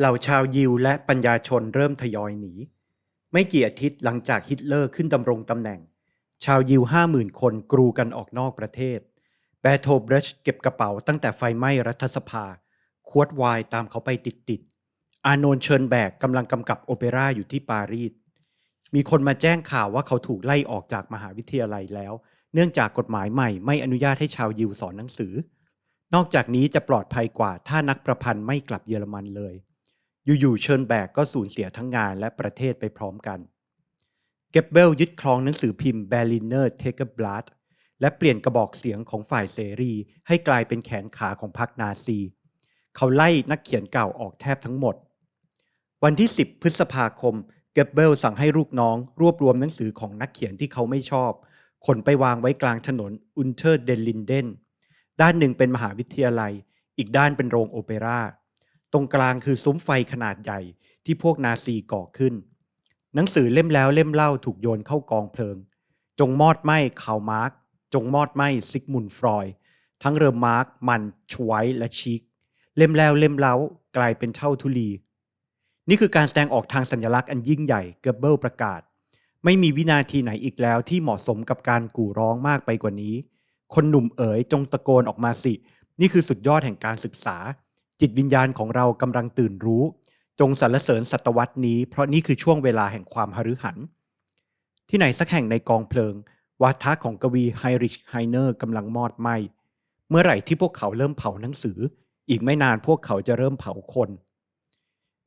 เหล่าชาวยิวและปัญญาชนเริ่มทยอยหนี ไม่กี่อาทิตย์หลังจากฮิตเลอร์ขึ้นดำรงตำแหน่ง ชาวยิวห้าหมื่นคนกรูกันออกนอกประเทศ แบโทเบรชเก็บกระเป๋าตั้งแต่ไฟไหม้รัฐสภา ควดไวน์ตามเขาไปติดๆ อาโนนเชิญแบกกำลังกำกับโอเปร่าอยู่ที่ปารีส มีคนมาแจ้งข่าวว่าเขาถูกไล่ออกจากมหาวิทยาลัยแล้ว เนื่องจากกฎหมายใหม่ไม่อนุญาตให้ชาวยิวสอนหนังสือ นอกจากนี้จะปลอดภัยกว่าถ้านักประพันธ์ไม่กลับเยอรมันเลย อยู่ๆเชิญแบกก็สูญเสียทั้งงานและประเทศไปพร้อมกัน เก็บเบลยึดครองหนังสือพิมพ์ Berliner Tageblatt และเปลี่ยนกระบอกเสียงของฝ่ายเสรี ให้กลายเป็นแขนขาของพรรคนาซี เขาไล่นักเขียนเก่าออกแทบทั้งหมด วันที่ 10 พฤษภาคม เก็บเบลสั่งให้ลูกน้อง รวบรวมหนังสือของนักเขียนที่เขาไม่ชอบขนไปวางไว้กลางถนนอุนเทอร์เดนลินเดนด้านหนึ่งเป็นมหาวิทยาลัย อีกด้านเป็นโรงโอเปร่า ตรงกลางคือซุ้มไฟขนาดใหญ่ที่พวกนาซีก่อขึ้น หนังสือเล่มแล้วเล่มเล่าถูกโยนเข้ากองเพลิง จงมอดไหม้คาร์มาร์กจงมอดไหม้ซิกมุนฟรอย ทั้งเรอมาร์กมันชไวและชิก เล่มแล้วเล่มเล่ากลายเป็นเท่าทุลี นี่คือการแสดงออกทางสัญลักษณ์อันยิ่งใหญ่เกเบิลประกาศ ไม่มีวินาทีไหนอีกแล้วที่เหมาะสมกับการกู่ร้องมากไปกว่านี้ คนหนุ่มเอ๋ยจงตะโกนออกมาสิ นี่คือสุดยอดแห่งการศึกษา จิตวิญญาณของเรากำลังตื่นรู้ จงสรรเสริญศตวรรษนี้ เพราะนี่คือช่วงเวลาแห่งความหฤหัน ที่ไหนสักแห่งในกองเพลิง วาทะของกวีไฮริชไฮเนอร์กำลังมอดไหมเมื่อไหร่ที่พวกเขาเริ่มเผาหนังสือ อีกไม่นานพวกเขาจะเริ่มเผาคน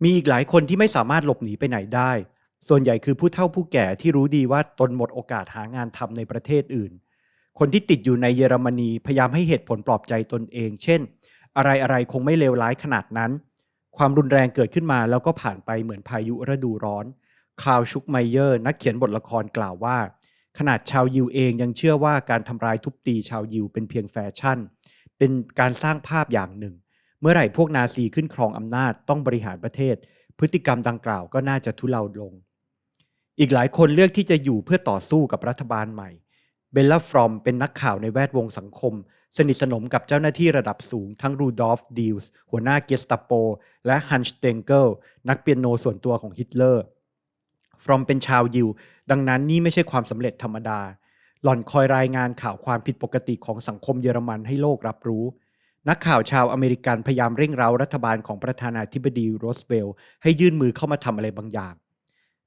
มีอีกหลายคนที่ไม่สามารถหลบหนีไปไหนได้ ส่วนใหญ่คือผู้เฒ่าผู้แก่ที่รู้ดีว่าตนหมดโอกาสหางานทำในประเทศอื่น คนที่ติดอยู่ในเยอรมนีพยายามให้เหตุผลปลอบใจตนเอง เช่น อะไรอะไรคงไม่เลวร้ายขนาดนั้น ความรุนแรงเกิดขึ้นมาแล้วก็ผ่านไปเหมือนพายุฤดูร้อนคาร์ลชุกไมเยอร์นักเขียนบทละครกล่าวว่า ขนาดชาวยิวเองยังเชื่อว่าการทำร้ายทุบตีชาวยิวเป็นเพียงแฟชั่น เป็นการสร้างภาพอย่างหนึ่ง เมื่อไหร่พวกนาซีขึ้นครองอำนาจต้องบริหารประเทศ พฤติกรรมดังกล่าวก็น่าจะทุเลาลง อีกหลายคนเลือกที่จะอยู่เพื่อต่อสู้กับรัฐบาลใหม่ เบลล่าฟรอมเป็นนักข่าวในแวดวงสังคม สนิทสนมกับเจ้าหน้าที่ระดับสูงทั้งรูดอล์ฟดิลส์หัวหน้าเกสตาโป และฮันสเตงเกิลนักเปียโนส่วนตัวของฮิตเลอร์ ฟรอมเป็นชาวยิว ดังนั้นนี่ไม่ใช่ความสำเร็จธรรมดา หล่อนคอยรายงานข่าวความผิดปกติของสังคมเยอรมันให้โลกรับรู้ นักข่าวชาวอเมริกันพยายามเร่งเร้ารัฐบาลของประธานาธิบดีโรสเวลล์ให้ยื่นมือเข้ามาทำอะไรบางอย่าง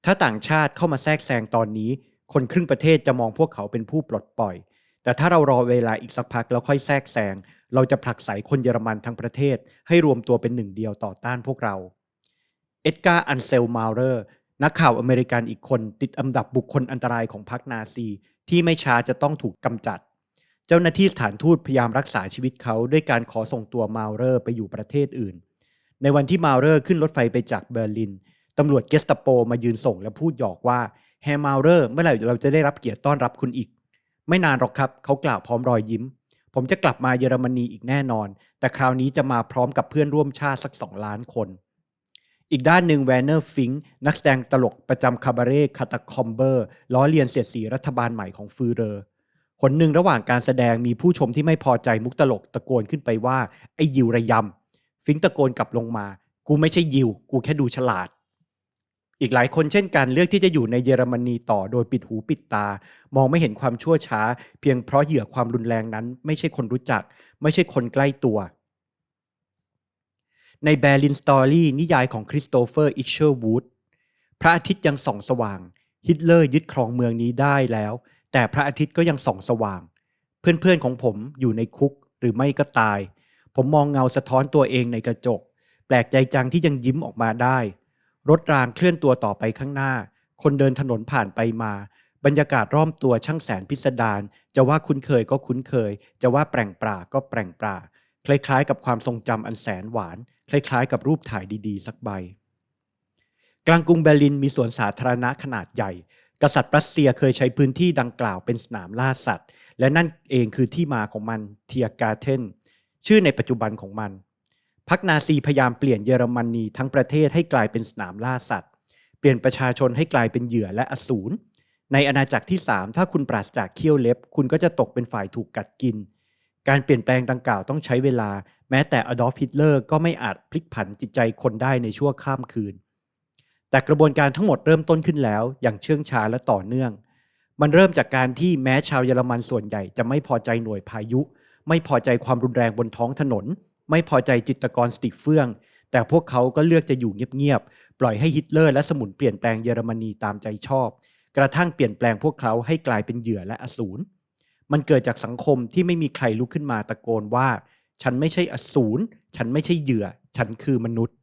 ถ้าต่างชาติเข้ามาแทรกแซงตอนนี้ คนครึ่งประเทศจะมองพวกเขาเป็นผู้ปลดปล่อย แต่ถ้าเรารอเวลาอีกสักพักแล้วค่อยแทรกแซง เราจะผลักไสคนเยอรมันทั้งประเทศ ให้รวมตัวเป็นหนึ่งเดียวต่อต้านพวกเรา เอ็ดการ์ อันเซลมาเรอร์ นักข่าวอเมริกันอีกคนติดอันดับบุคคลอันตรายของพรรคนาซี ที่ไม่ช้าจะต้องถูกกำจัด เจ้าหน้าที่สถานทูตพยายามรักษาชีวิตเขาด้วยการขอส่งตัวมาเรอร์ไปอยู่ประเทศอื่น ในวันที่มาเรอร์ขึ้นรถไฟไปจากเบอร์ลินตำรวจเกสตาโปมายืนส่งและพูดหยอกว่า แฮมาเรอร์เมื่อไหร่เราจะได้รับเกียรติต้อนรับคุณอีก ไม่นานหรอกครับ เขากล่าวพร้อมรอยยิ้ม ผมจะกลับมาเยอรมนีอีกแน่นอน แต่คราวนี้จะมาพร้อมกับเพื่อนร่วมชาติสักสองล้านคน อีกด้านหนึ่งแวนเนอร์ฟิงค์นักแสดงตลกประจำคาบาเร่คาตาคอมเบอร์ล้อเลียนเสียดสีรัฐบาลใหม่ของฟืเรอร์หนหนึ่งระหว่างการแสดงมีผู้ชมที่ไม่พอใจมุกตลกตะโกนขึ้นไปว่าไอ้ยิวระยำ ฟิงค์ตะโกนกลับลงมา กูไม่ใช่ยิว กูแค่ดูฉลาด อีกหลายคนเช่นกันเลือกที่จะอยู่ในเยอรมนีต่อโดยปิดหูปิดตา มองไม่เห็นความชั่วช้า เพียงเพราะเหยื่อความรุนแรงนั้น ไม่ใช่คนรู้จัก ไม่ใช่คนใกล้ตัว ในแบลินสตอรี่นิยายของคริสโตเฟอร์อิชเชอร์วูดพระอาทิตย์ยังส่องสว่าง ฮิตเลอร์ยึดครองเมืองนี้ได้แล้ว แต่พระอาทิตย์ก็ยังส่องสว่าง เพื่อนๆของผมอยู่ในคุกหรือไม่ก็ตาย ผมมองเงาสะท้อนตัวเองในกระจก แปลกใจจังที่ยังยิ้มออกมาได้ รถรางเคลื่อนตัวต่อไปข้างหน้า คนเดินถนนผ่านไปมา บรรยากาศรอบตัวช่างแสนพิสดารจะว่าคุ้นเคยก็คุ้นเคย จะว่าแปลงปราก็แปลงปราคล้ายๆ กับความทรงจำอันแสนหวาน คล้ายๆ กับรูปถ่ายดีๆ สักใบ กลางกรุงเบอร์ลินมีสวนสาธารณะขนาดใหญ่ กษัตริย์รัสเซียเคยใช้พื้นที่ดังกล่าวเป็นสนามล่าสัตว์ และนั่นเองคือที่มาของมันเทียกาเทนชื่อในปัจจุบันของมัน พรรคนาซีพยายามเปลี่ยนเยอรมนีทั้งประเทศให้กลายเป็นสนามล่าสัตว์ เปลี่ยนประชาชนให้กลายเป็นเหยื่อและอสูรในอาณาจักรที่ 3 ถ้าคุณปราศจากเขี้ยวเล็บ คุณก็จะตกเป็นฝ่ายถูกกัดกิน การเปลี่ยนแปลงดังกล่าวต้องใช้เวลา แม้แต่อดอล์ฟฮิตเลอร์ก็ไม่อาจพลิกผันจิตใจคนได้ในชั่วข้ามคืน แต่กระบวนการทั้งหมดเริ่มต้นขึ้นแล้ว อย่างเชื่องช้าและต่อเนื่อง มันเริ่มจากการที่แม้ชาวเยอรมันส่วนใหญ่จะไม่พอใจหน่วยพายุ ไม่พอใจความรุนแรงบนท้องถนน ไม่พอใจจิตกรสติเฟื่อง แต่พวกเขาก็เลือกจะอยู่เงียบๆ ปล่อยให้ฮิตเลอร์และสมุนเปลี่ยนแปลงเยอรมนีตามใจชอบ กระทั่งเปลี่ยนแปลงพวกเขาให้กลายเป็นเหยื่อและอสูร มันเกิดจากสังคมที่ไม่มีใครลุกขึ้นมาตะโกนว่า ฉันไม่ใช่อสูร ฉันไม่ใช่เหยื่อ ฉันคือมนุษย์